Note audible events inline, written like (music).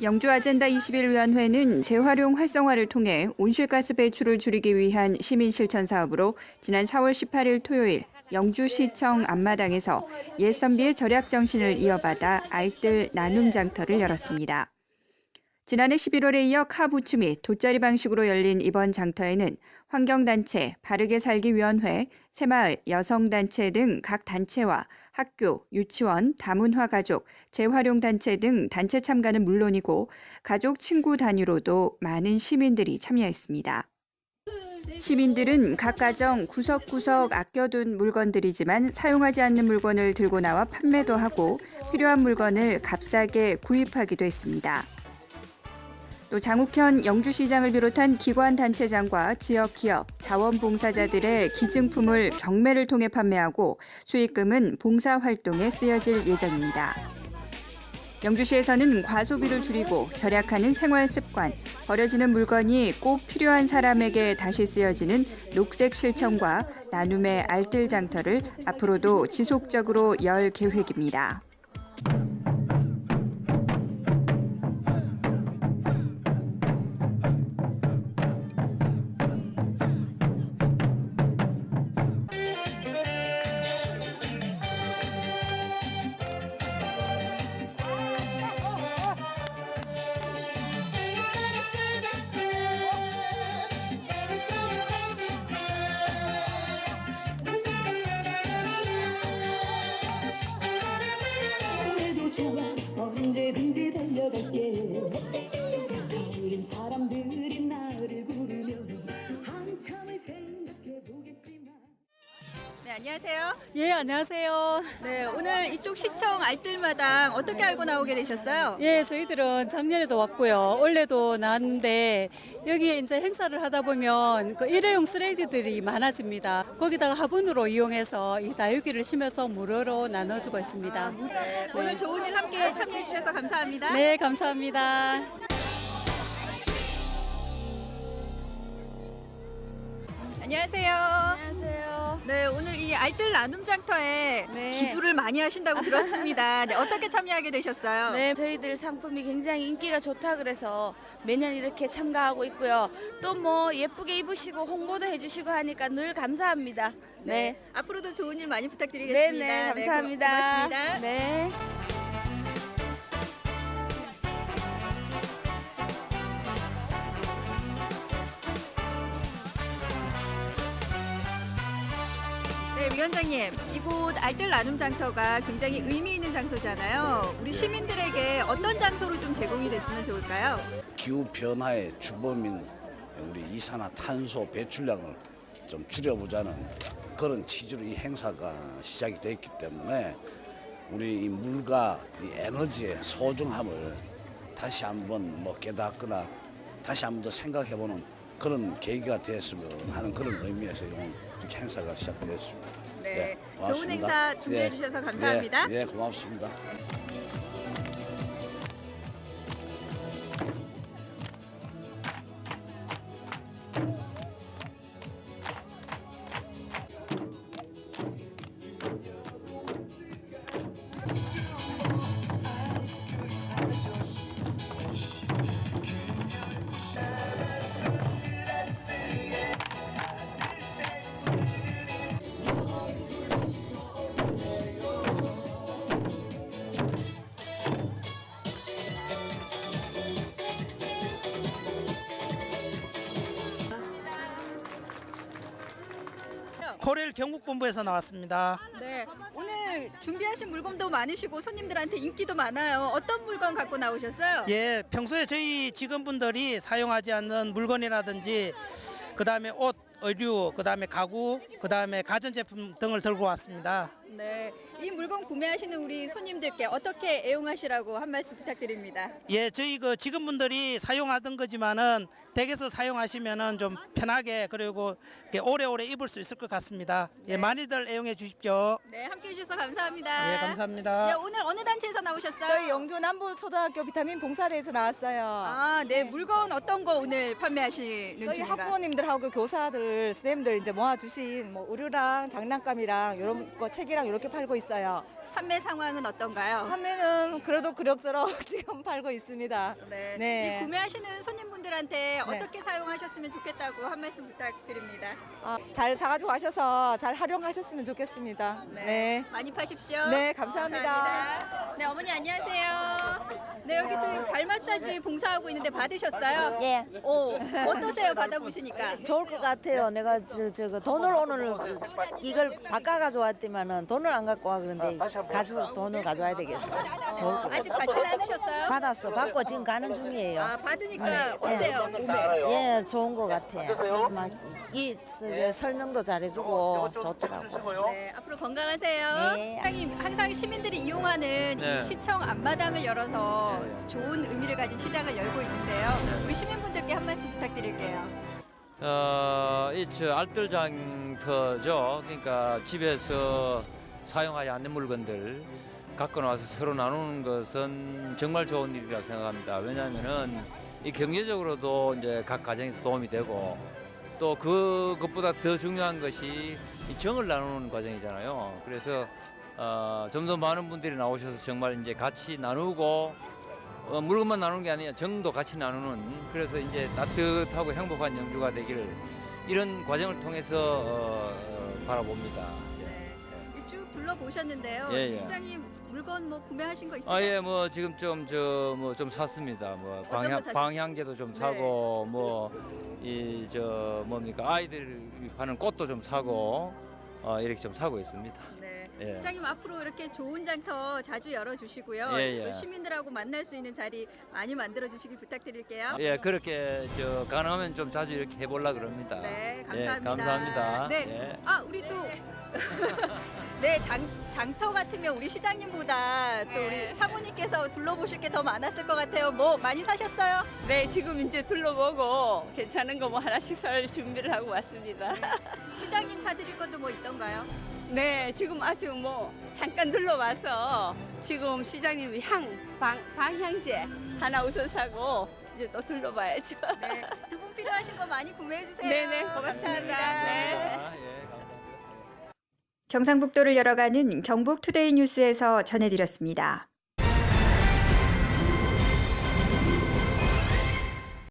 영주 아젠다 21위원회는 재활용 활성화를 통해 온실가스 배출을 줄이기 위한 시민 실천 사업으로 지난 4월 18일 토요일 영주시청 앞마당에서 옛 선비의 절약 정신을 이어받아 알뜰 나눔 장터를 열었습니다. 지난해 11월에 이어 카 부추 및 돗자리 방식으로 열린 이번 장터에는 환경단체, 바르게 살기 위원회, 새마을, 여성단체 등 각 단체와 학교, 유치원, 다문화 가족, 재활용 단체 등 단체 참가는 물론이고 가족, 친구 단위로도 많은 시민들이 참여했습니다. 시민들은 각 가정 구석구석 아껴둔 물건들이지만 사용하지 않는 물건을 들고 나와 판매도 하고 필요한 물건을 값싸게 구입하기도 했습니다. 또 장욱현 영주시장을 비롯한 기관 단체장과 지역 기업, 자원봉사자들의 기증품을 경매를 통해 판매하고 수익금은 봉사 활동에 쓰여질 예정입니다. 영주시에서는 과소비를 줄이고 절약하는 생활 습관, 버려지는 물건이 꼭 필요한 사람에게 다시 쓰여지는 녹색 실천과 나눔의 알뜰 장터를 앞으로도 지속적으로 열 계획입니다. 네, 안녕하세요. 예, 안녕하세요. 네, 오늘 이쪽 시청 알뜰마당 어떻게 알고 나오게 되셨어요? 예, 저희들은 작년에도 왔고요. 올해도 나왔는데 여기에 이제 행사를 하다 보면 그 일회용 쓰레기들이 많아집니다. 거기다가 화분으로 이용해서 이 다육이를 심어서 무료로 나눠주고 있습니다. 오늘 좋은 일 함께 참여해 주셔서 감사합니다. 네, 감사합니다. 안녕하세요. 네, 오늘 이 알뜰 나눔 장터에 네. 기부를 많이 하신다고 들었습니다. 네, 어떻게 참여하게 되셨어요? 네, 저희들 상품이 굉장히 인기가 좋다 그래서 매년 이렇게 참가하고 있고요. 또 뭐 예쁘게 입으시고 홍보도 해주시고 하니까 늘 감사합니다. 네. 앞으로도 좋은 일 많이 네, 부탁드리겠습니다. 네, 고- 감사합니다. 고맙습니다. 네. 위원장님, 이곳 알뜰 나눔 장터가 굉장히 의미 있는 장소잖아요. 우리 시민들에게 어떤 장소로 좀 제공이 됐으면 좋을까요? 기후 변화의 주범인 우리 이산화탄소 배출량을 좀 줄여보자는 그런 취지로 이 행사가 시작이 됐기 때문에 우리 이 물과 이 에너지의 소중함을 다시 한번 뭐 깨닫거나 다시 한번 더 생각해보는 그런 계기가 됐으면 하는 그런 의미에서 이렇게 행사가 시작되었습니다. 네, 좋은 고맙습니다. 행사 준비해 예, 주셔서 감사합니다. 예, 예, 고맙습니다. 경북본부에서 나왔습니다. 네, 오늘 준비하신 물건도 많으시고 손님들한테 인기도 많아요. 어떤 물건 갖고 나오셨어요? 예, 평소에 저희 직원분들이 사용하지 않는 물건이라든지 그다음에 옷, 의류, 그다음에 가구, 그다음에 가전제품 등을 들고 왔습니다. 네, 이 물건 구매하시는 우리 손님들께 어떻게 애용하시라고 한 말씀 부탁드립니다. 예, 저희 그 직원분들이 사용하던 거지만은 댁에서 사용하시면은 좀 편하게 그리고 이렇게 오래오래 입을 수 있을 것 같습니다. 예, 많이들 애용해 주십시오. 네, 함께 해주셔서 감사합니다. 예, 감사합니다. 네, 오늘 어느 단체에서 나오셨어요? 저희 영주 남부 초등학교 비타민 봉사대에서 나왔어요. 아, 네, 물건 어떤 거 오늘 판매하시는 저희 중인가요? 학부모님들하고 교사들, 선생님들 이제 모아주신 뭐 의류랑 장난감이랑 이런 거 책이랑 이렇게 팔고 있어요. 판매 상황은 어떤가요? 판매는 그래도 그럭저럭 (laughs) 지금 팔고 있습니다. 네. 네. 이 구매하시는 손님분들한테 어떻게 사용하셨으면 좋겠다고 한 말씀 부탁드립니다. 아, 잘 사가지고 가셔서 잘 활용하셨으면 좋겠습니다. 네. 많이 파십시오. 네, 감사합니다. 감사합니다. 네, 어머니 안녕하세요. 네, 여기 또 발 마사지 봉사하고 있는데 받으셨어요? 예, 오, 어떠세요? 받아보시니까? 좋을 것 같아요. 내가 저, 저, 그 돈을 오늘 이걸 바꿔 가져왔지만은 돈을 안 갖고 와 그런데 가져 돈을 가져와야 되겠어. 좋을 것 같아. 아직 받지는 않으셨어요? 받았어. 받고 지금 가는 중이에요. 아, 받으니까 어때요? 몸에? 예, 좋은 것 같아. 막이 설명도 잘해주고 좋더라고. 네, 앞으로 건강하세요. 네. 시장이 항상 시민들이 이용하는 네. 이 시청 앞마당을 열어서 좋은 의미를 가진 시장을 열고 있는데요. 우리 시민분들께 한 말씀 부탁드릴게요. 어, 알뜰장터죠. 그러니까 집에서 사용하지 않는 물건들 갖고 나와서 서로 나누는 것은 정말 좋은 일이라고 생각합니다. 왜냐하면은 이 경제적으로도 이제 각 가정에서 도움이 되고 또 그것보다 더 중요한 것이 이 정을 나누는 과정이잖아요. 그래서 어, 좀 더 많은 분들이 나오셔서 정말 이제 같이 나누고 어, 물건만 나누는 게 아니라 정도 같이 나누는 그래서 이제 따뜻하고 행복한 영주가 되기를 이런 과정을 통해서 어, 어, 바라봅니다. 네. 쭉 둘러보셨는데요. 예, 예. 시장님 물건 뭐 구매하신 거 있어요? 아 예 뭐 지금 좀 저 뭐 좀 샀습니다. 뭐 어떤 거 방향 사셨어요? 방향제도 좀 네. 사고 뭐 이 저 뭡니까 아이들 파는 꽃도 좀 사고 어, 이렇게 좀 사고 있습니다. 네. 예. 시장님 앞으로 이렇게 좋은 장터 자주 열어주시고요. 예, 예. 또 시민들하고 만날 수 있는 자리 많이 만들어 주시길 부탁드릴게요. 예 그렇게 저 가능하면 좀 자주 이렇게 해보려 그럽니다. 네, 예, 감사합니다. 감사합니다. 네. 예. 아, 우리 또 (laughs) 네, 장, 장터 같으면 우리 시장님보다 또 우리 사모님께서 둘러보실 게 더 많았을 것 같아요. 뭐 많이 사셨어요? 네, 지금 이제 둘러보고 괜찮은 거 뭐 하나씩 살 준비를 하고 왔습니다. 시장님 사드릴 것도 뭐 있던가요? 네, 지금 아직 뭐 잠깐 둘러와서 지금 시장님 향 방, 방향제 하나 우선 사고 이제 또 둘러봐야죠. 네, 두 분 필요하신 거 많이 구매해 주세요. 네네, 고맙습니다. 감사합니다. 네. 아, 예, 감사합니다. 경상북도를 열어가는 경북 투데이 뉴스에서 전해드렸습니다.